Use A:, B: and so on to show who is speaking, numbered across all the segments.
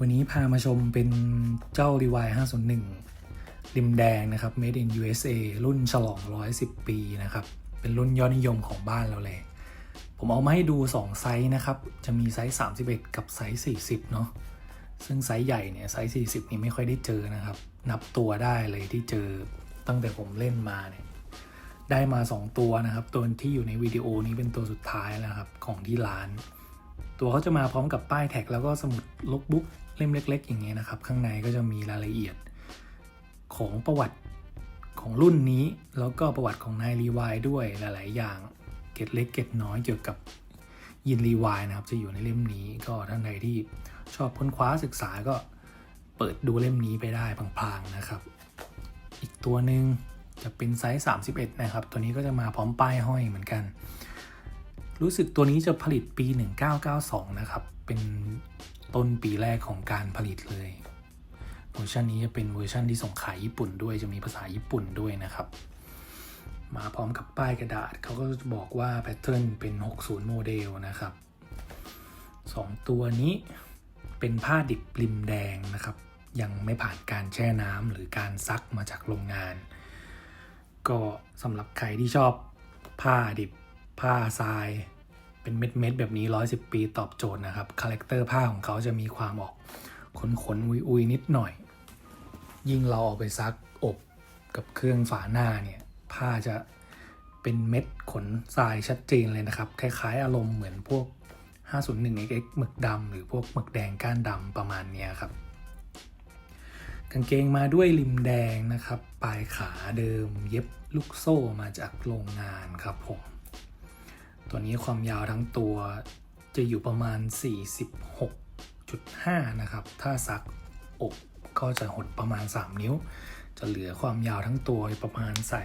A: วันนี้พามาชมเป็นเจ้า Levi 501 ริมแดงนะครับ Made in USA รุ่นฉลอง 110 ปีนะครับ เป็นรุ่นยอดนิยมของบ้านเราเลย ผมเอามาให้ดู 2 ไซส์นะครับ จะมีไซส์ 31 กับไซส์ 40 เนาะซึ่งไซส์ใหญ่เนี่ยไซส์ 40 นี่ไม่ค่อยได้เจอนะครับ นับตัวได้เลยที่เจอตั้งแต่ผมเล่นมาเนี่ยได้มา 2 ตัวนะครับ ตัวที่อยู่ในวิดีโอนี้เป็นตัวสุดท้ายแล้วครับ ของที่ร้าน ตัวเขาจะมาพร้อมกับป้ายแท็ก แล้วก็สมุดลกบุ๊กเล่มเล็ก ๆ อย่างเงี้ยนะครับ ข้างในก็จะมีรายละเอียดของประวัติของรุ่นนี้ แล้วก็ประวัติของนายรีวายด้วยหลาย ๆ อย่างเกตเล็กเกตน้อยเกี่ยวกับยินรีวายนะครับ จะอยู่ในเล่มนี้ก็ท่านใดที่ชอบค้นคว้าศึกษาก็เปิดดูเล่มนี้ไปได้พลางๆนะครับ อีกตัวหนึ่งจะเป็นไซส์ 31 นะครับ ตัวนี้ก็จะมาพร้อมป้ายห้อยเหมือนกัน รู้สึกตัวนี้จะผลิตปี 1992 นะครับ เป็นต้นปีแรกของการผลิตเลย เวอร์ชันนี้จะเป็นเวอร์ชันที่ส่งขายญี่ปุ่นด้วย จะมีภาษาญี่ปุ่นด้วยนะครับ มาพร้อมกับป้ายกระดาษ เขาก็บอกว่าแพทเทิร์นเป็น 60 โมเดลนะครับ 2 ตัวนี้เป็นผ้าดิบริมแดงนะครับ ยังไม่ผ่านการแช่น้ำหรือการซักมาจากโรงงาน ก็สำหรับใครที่ชอบผ้าดิบ ผ้าทรายเป็นเม็ดเม็ดๆแบบนี้ 110 ปีตอบโจทย์นะครับคาแรคเตอร์ผ้าของเขาจะมีความออกขนขนอุยอุยนิดหน่อย ยิ่งเราเอาไปซักอบกับเครื่องฝาหน้าเนี่ยผ้าจะเป็นเม็ดขนทรายชัดเจนเลยนะครับ คล้ายๆ อารมณ์เหมือนพวก 501xx หมึกดำหรือพวกหมึกแดงก้านดำประมาณนี้ครับ กางเกงมาด้วยริมแดงนะครับ ปลายขาเดิมเย็บลูกโซ่มาจากโรงงานครับผม ตัวนี้ความยาวทั้งตัวจะอยู่ประมาณ 46.5 นะครับ ถ้าซักอกก็จะหดประมาณ 3 นิ้ว จะเหลือความยาวทั้งตัวประมาณใส่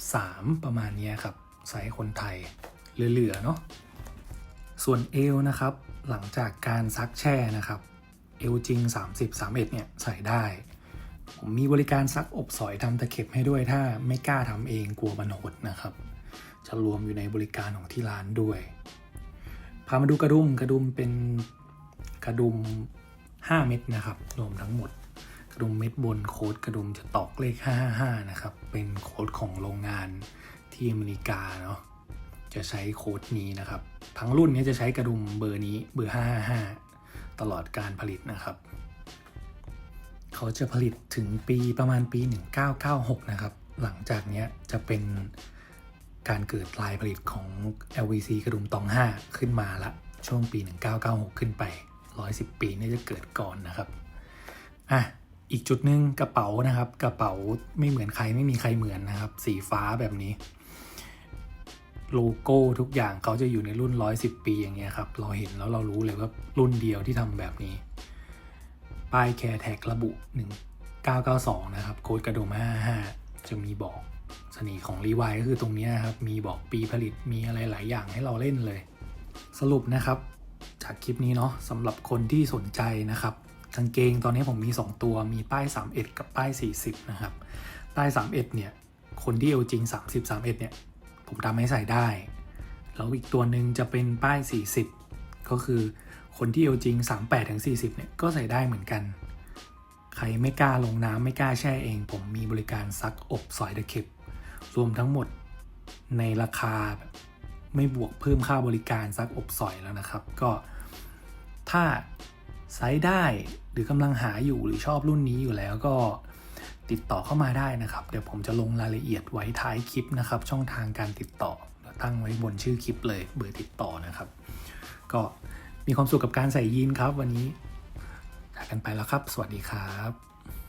A: 43 ประมาณนี้ครับไซส์คนไทยเหลือๆเนาะ ส่วนเอวนะครับ หลังจากการซักแช่นะครับ เอวจริง 30 31เนี่ยใส่ได้ ผมมีบริการซักอบสอยทำตะเข็บให้ด้วยถ้าไม่กล้าทำเองกลัวมันหดนะครับ จะรวมอยู่ในบริการของที่ร้านด้วย พามาดูกระดุมกระดุมเป็นกระดุม 5 เม็ดนะครับรวมทั้งหมด กระดุมเม็ดบนโค้ดกระดุมจะตอกเลข 555 นะครับ เป็นโค้ดของโรงงานที่อเมริกาเนาะจะใช้โค้ดนี้นะครับ ทั้งรุ่นนี้จะใช้กระดุมเบอร์นี้เบอร์ 555 ตลอดการผลิตนะครับ เขาจะผลิตถึงปีประมาณปี 1996 นะครับ หลังจากนี้จะเป็น การเกิดลายผลิตของ LVC กระดุมตอง 5 ขึ้นมาละ ช่วงปี 1996 ขึ้นไป 110 ปีนี่จะเกิดก่อนนะครับ อะ อีกจุดหนึ่งกระเป๋านะครับ กระเป๋าไม่เหมือนใครไม่มีใครเหมือนนะครับ สีฟ้าแบบนี้ โลโก้ทุกอย่างเขาจะอยู่ในรุ่น 110 ปีอย่างเงี้ยครับ เราเห็นแล้วเรารู้เลยว่ารุ่นเดียวที่ทำแบบนี้ ป้ายแคร์แท็กระบุ 1992 นะครับ โค้ดกระดุม55 จะมีบอก สน่ห์ของรีวายก็คือตรงนี้ยครับ มีบอกปีผลิตมีอะไรหลายอย่างให้เราเล่นเลย สรุปนะครับ จากคลิปนี้เนาะสำหรับคนที่สนใจนะครับกางเกงตอนนี้ผมมี 2 ตัวมีป้าย 31 กับป้าย 40 นะครับ ป้าย 31 เนี่ย คนที่เอวจริง 30 31 เนี่ย ผมทำให้ใส่ได้ แล้วอีกตัวหนึ่งจะเป็นป้าย 40 ก็คือคนที่เอวจริง 38ถึง40 เนี่ย ก็ใส่ได้เหมือนกัน ใครไม่กล้าลงน้ำไม่กล้าแช่เอง ผมมีบริการซักอบสอยตะเข็บ รวมทั้งหมดในราคาแบบไม่บวกเพิ่มค่าบริการซักอบสอยแล้วนะครับ ก็ถ้าไซส์ได้หรือกำลังหาอยู่หรือชอบรุ่นนี้อยู่แล้วก็ติดต่อเข้ามาได้นะครับ เดี๋ยวผมจะลงรายละเอียดไว้ท้ายคลิปนะครับ ช่องทางการติดต่อเดี๋ยวตั้งไว้บนชื่อคลิปเลยเบอร์ติดต่อนะครับ ก็มีความสุขกับการใส่ยีนครับวันนี้จากกันไปแล้วครับ สวัสดีครับ